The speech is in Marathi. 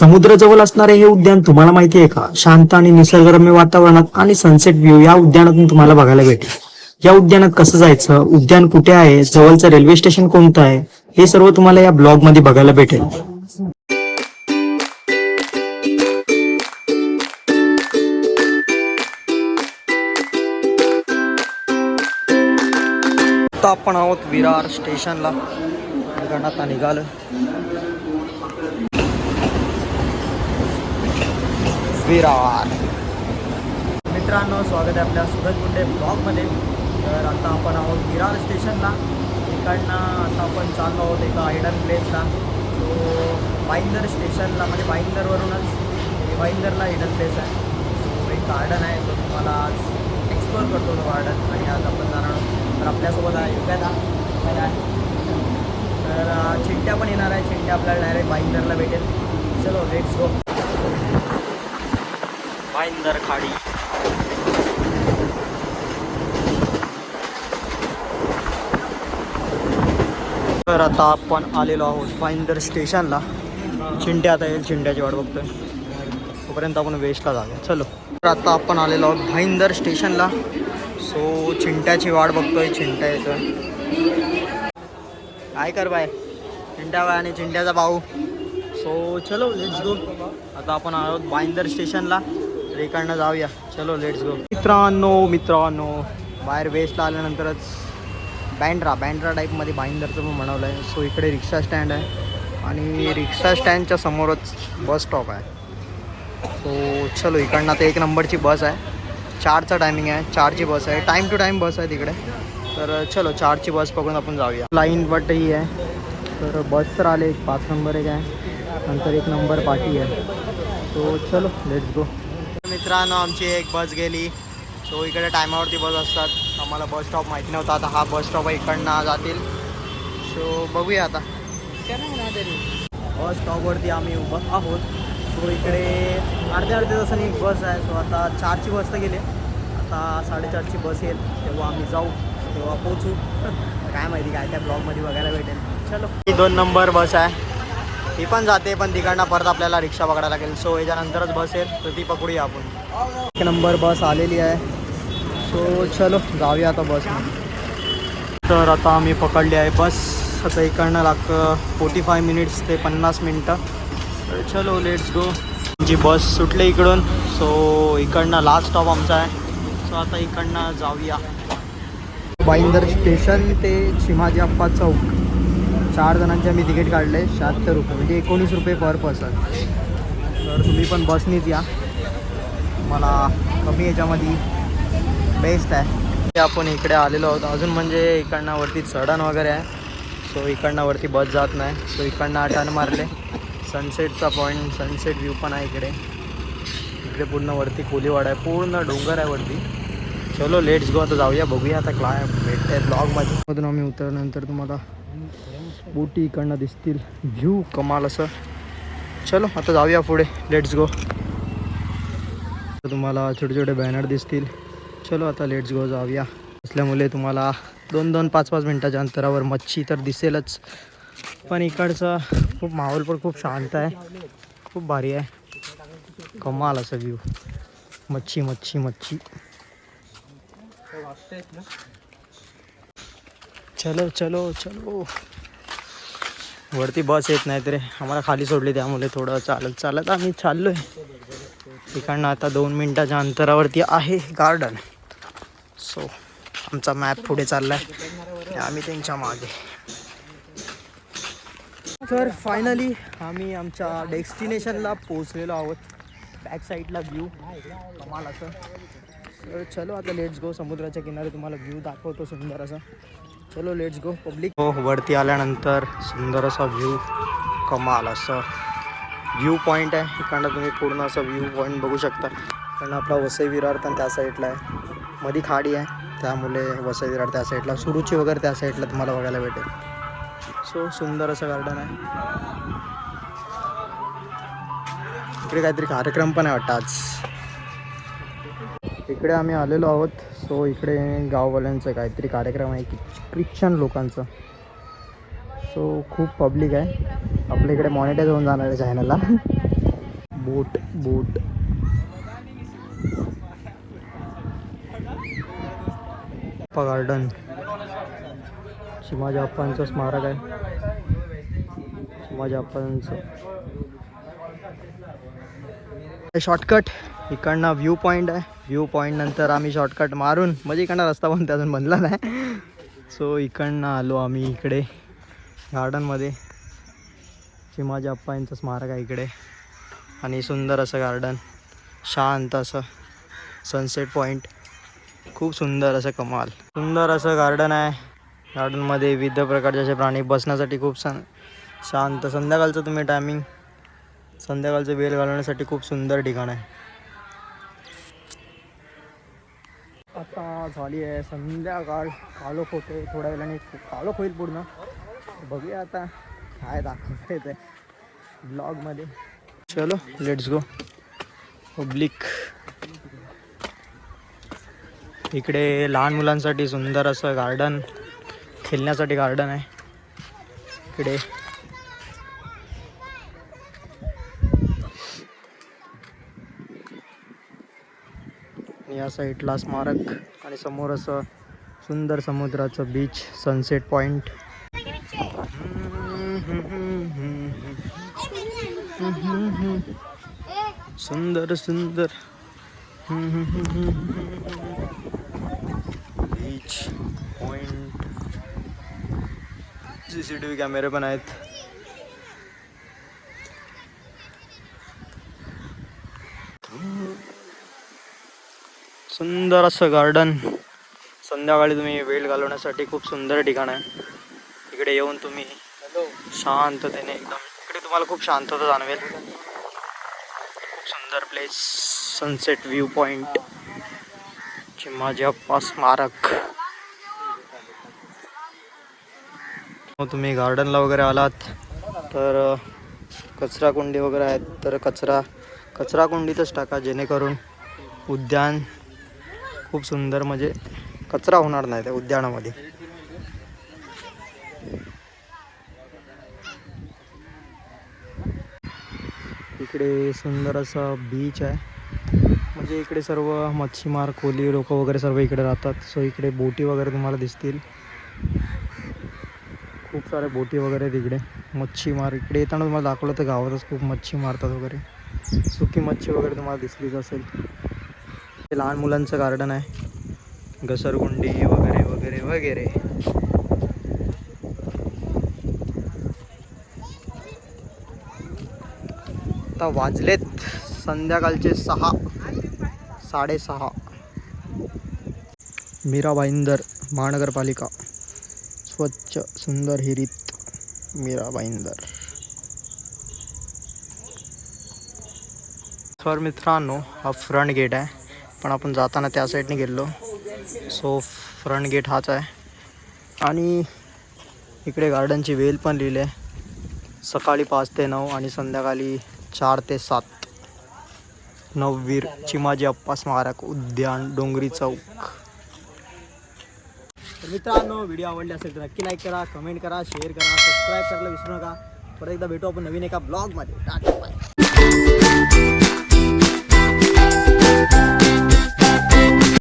समुद्राजवळ असणारे हे उद्यान तुम्हाला माहिती आहे का? शांत आणि निसर्गरम्य वातावरणात आणि सनसेट व्ह्यू या उद्यानातून तुम्हाला बघायला भेटेल. या उद्यानात कसं जायचं? उद्यान कुठे आहे? जवळचं रेल्वे स्टेशन कोणतं आहे? हे सर्व तुम्हाला या ब्लॉगमध्ये बघायला भेटेल. आपण आहोत विरार स्टेशनला निघालं निघालो. विरार मित्रांनो स्वागत आहे आपल्या सुरज गुंडे ब्लॉगमध्ये. तर आता आपण आहोत विरार स्टेशनला. इकडनं आता आपण चाललो आहोत एका आयडन प्लेसला सो बाईंदर स्टेशनला म्हणजे बाईंदरवरूनच हे बाईंदरला हिडन प्लेस आहे. सो एक गार्डन आहे तो तुम्हाला आज एक्सप्लोअर करतो तो गार्डन आणि आज आपण जाणार आहोत. तर आपल्यासोबत आहे युगादा तर चिंट्या पण येणार आहे. चिंट्या आपल्याला डायरेक्ट बाईंदरला भेटेल. चलो लेट्स गो भाईंदर खाडी। तर आता आपण आलेलो आहोत भाईंदर स्टेशनला. चिंट्या आता येईल चिंट्याची वाट बघतोय. तोपर्यंत आपण वेस्टला जाऊया. चलो. तर आता आपण आलेलो आहोत भाईंदर स्टेशनला. सो चिंट्याची वाट बघतोय. चिंट्या येतोय. काय कर बाय? चिंट्या बाय आणि चिंट्याचा भाऊ. सो चलो लेट्स गो आता आपण आहोत भाईंदर स्टेशनला. तर इकडनं जाऊया. चलो लेट्स गो मित्रांनो मित्रांनो बाहेर वेस्टला आल्यानंतरच बँड्रा बँड्रा टाईपमध्ये बाईंदरचं पण बनवलं आहे सो इकडे रिक्षा स्टँड आहे. आणि रिक्षा स्टँडच्या समोरच बस स्टॉप आहे. सो चलो इकडनं आता एक नंबरची बस आहे. चारचा टायमिंग आहे. चारची बस आहे. टाईम टू टाईम बस आहे तिकडे. तर चलो चारची बस पकडून आपण जाऊया. लाईन बट ही आहे. तर बस तर आले. एक पाच नंबर एक आहे. नंतर एक नंबर पाठी आहे. सो चलो लेट्स गो मित्रांनो आमची एक बस गेली. सो इकडे टायमावरती बस असतात. आम्हाला बस स्टॉप माहिती नव्हता. आता हा बस स्टॉप इकडनं जातील. सो बघूया आता. बस स्टॉपवरती आम्ही उभं आहोत. सो इकडे अर्ध्या अर्ध्या तासाने एक बस आहे. सो आता चारची बस तर गेली. आता साडेचारची बस येईल. तेव्हा आम्ही जाऊ. तेव्हा पोचू काय माहिती काय त्या ब्लॉगमध्ये बघायला भेटेल. चलो. ही दोन नंबर बस आहे. ती पण जाते पण तिकडनं परत आपल्याला रिक्षा पकडायला लागेल. सो याच्यानंतरच बस येईल. तर ती पकडूया आपण. एक नंबर बस आलेली आहे. सो चलो जाऊया आता बस तर आता आम्ही पकडली आहे बस. आता इकडनं लागतं फोर्टी फाय मिनिट्स ते पन्नास मिनटं. तर चलो लेट्स गो जी बस सुटली इकडून. सो इकडनं लास्ट स्टॉप आमचा आहे. सो आता इकडनं जाऊया. बाईंदर स्टेशन ते चिमाजी अप्पा चौक. चार जणांचे आम्ही तिकीट काढले शहात्तर रुपये म्हणजे एकोणीस रुपये पर पर्सन तर तुम्ही पण बसनीच या. मला कमी याच्यामध्ये बेस्ट आहे. ते आपण इकडे आलेलो आहोत. अजून म्हणजे इकडनं वरती चढण वगैरे आहे. सो इकडनं वरती बस जात नाही. सो इकडनं टर्न मारले. सनसेटचा पॉईंट सनसेट व्ह्यू पण आहे इकडे. इकडे पूर्ण वरती कोलीवाडा आहे. पूर्ण डोंगर आहे वरती. चलो लेट्स गो आता जाऊया बघूया आता काय भेटते ब्लॉगमध्ये मधून आम्ही उतरल्यानंतर तुम्हाला बोटी इकडनं दिसतील. व्ह्यू कमाल असं. चलो आता जाऊया पुढे. लेट्स गो तुम्हाला छोटे छोटे बॅनर दिसतील. चलो आता लेट्स गो जाऊया. असल्यामुळे तुम्हाला दोन दोन पाच पाच मिनटाच्या अंतरावर मच्छी तर दिसेलच. पण इकडचा खूप माहोल पण खूप शांत आहे. खूप भारी आहे. कमाल असं व्ह्यू मच्छी मच्छी मच्छी. चलो चलो चलो। वरती बस येत नाही रे आम्हाला खाली सोडली त्यामुळे थोडं चालत चालत आम्ही चाललो आहे तिकडनं आता दोन मिनटाच्या अंतरावरती आहे गार्डन सो आमचा मॅप पुढे चालला आहे आम्ही त्यांच्या मागे. तर फायनली आम्ही आमच्या डेस्टिनेशनला पोहोचलेलो आहोत. बॅक साईडला व्ह्यू कमाल असं. तर चलो आता लेट्स गो समुद्राच्या किनारी तुम्हाला व्ह्यू दाखवतो सुंदर असा. चलो लेट्स गो पब्लिक हो वरती आल्यानंतर सुंदर असा व्ह्यू कमाल असं व्ह्यू पॉईंट आहे. इकडनं तुम्ही पूर्ण असं व्ह्यू पॉईंट बघू शकता. कारण आपला वसई विरार पण त्या साईडला आहे. मधी खाडी आहे. त्यामुळे वसई विरार त्या साईडला सुरुची वगैरे त्या साईडला तुम्हाला बघायला भेटेल. सो सुंदर असं गार्डन आहे. इकडे काहीतरी कार्यक्रम पण आहे वाटतं आज. इकडे आम्ही आलेलो आहोत. सो इकडे गाववाल्यांचं काहीतरी कार्यक्रम आहे. की ख्रिश्चन लोकांचं. सो खूप पब्लिक आहे. आपल्या इकडे मॉनिटाईज होऊन जाणार आहे चॅनलला बोट बोट गार्डन शिवाजी अप्पांचं स्मारक आहे. शिवाजी अप्पांचं शॉर्टकट इकडनं व्ह्यू पॉईंट आहे. व्ह्यू पॉईंट नंतर आम्ही शॉर्टकट मारून म्हणजे इकडनं रस्ता पण त्यातून बनला नाही. सो इकडनं आलो आम्ही इकडे गार्डनमध्ये. चिमाजी अप्पा यांचं स्मारक आहे इकडे. आणि सुंदर असं गार्डन. शांत असं. सनसेट पॉईंट खूप सुंदर असं कमाल. सुंदर असं गार्डन आहे. गार्डनमध्ये विविध प्रकारचे असे प्राणी बसण्यासाठी खूप सन शांत. संध्याकाळचं तुम्ही टायमिंग संध्याकाळचं वेळ घालवण्यासाठी खूप सुंदर ठिकाण आहे. आता झाली आहे संध्याकाळ. कालोख होते थोड्या वेळाने कालोख होईल पूर्ण. बघूया आता काय दाखवता येते ब्लॉगमध्ये चलो लेट्स गो पब्लिक इकडे लहान मुलांसाठी सुंदर असं गार्डन खेळण्यासाठी गार्डन आहे. इकडे साईडला स्मारक आणि समोर असं सुंदर समुद्राचं बीच सनसेट पॉइंट सुंदर सुंदर. Beach point C C T V कॅमेरे पण आहेत. सुंदर असं गार्डन संध्याकाळी तुम्ही वेळ घालवण्यासाठी खूप सुंदर ठिकाण आहे. इकडे येऊन तुम्ही शांततेने एकदम इकडे तुम्हाला खूप शांतता जाणवेल. खूप सुंदर place sunset view point Chimaji Appa स्मारक. तुम्ही गार्डनला वगैरे आलात तर कचरा कुंडी वगैरे आहेत तर कचरा कचरा कुंडीतच टाका जेणेकरून उद्यान खूप सुंदर म्हणजे कचरा होणार नाही त्या उद्यानामध्ये. इकडे सुंदर असा बीच आहे. म्हणजे इकडे सर्व मच्छीमार कोली लोक वगैरे सर्व इकडे राहतात. सो इकडे बोटी वगैरे तुम्हाला दिसतील. खूप साऱ्या बोटी वगैरे आहेत इकडे. मच्छीमार इकडे येताना तुम्हाला दाखवलं तर गावातच खूप मच्छी मारतात वगैरे. सुकी मच्छी वगैरे तुम्हाला दिसलीच असेल. ते लहान मुलांचं गार्डन आहे. घसरगुंडी वगैरे वगैरे वगैरे. आता वाजलेत संध्याकाळचे सहा साडेसहा. मीरा भाईंदर महानगरपालिका. स्वच्छ सुंदर हिरीत मीरा भाईंदर तर मित्रांनो हा फ्रंट गेट आहे. पण आपण जाताना त्या साईडने गेलो सो फ्रंट गेट हाच आहे. आणि इकडे गार्डनची वेल पण लिहिली आहे सकाळी पाच ते नऊ आणि संध्याकाळी चार ते सात. नववीर चिमाजी अप्पा स्मारक उद्यान डोंगरी चौक. तर मित्रांनो व्हिडिओ आवडले असेल तर नक्की लाईक करा कमेंट करा शेअर करा सबस्क्राईब करायला विसरू नका. परत एकदा भेटू आपण नवीन एका ब्लॉगमध्ये टाटा!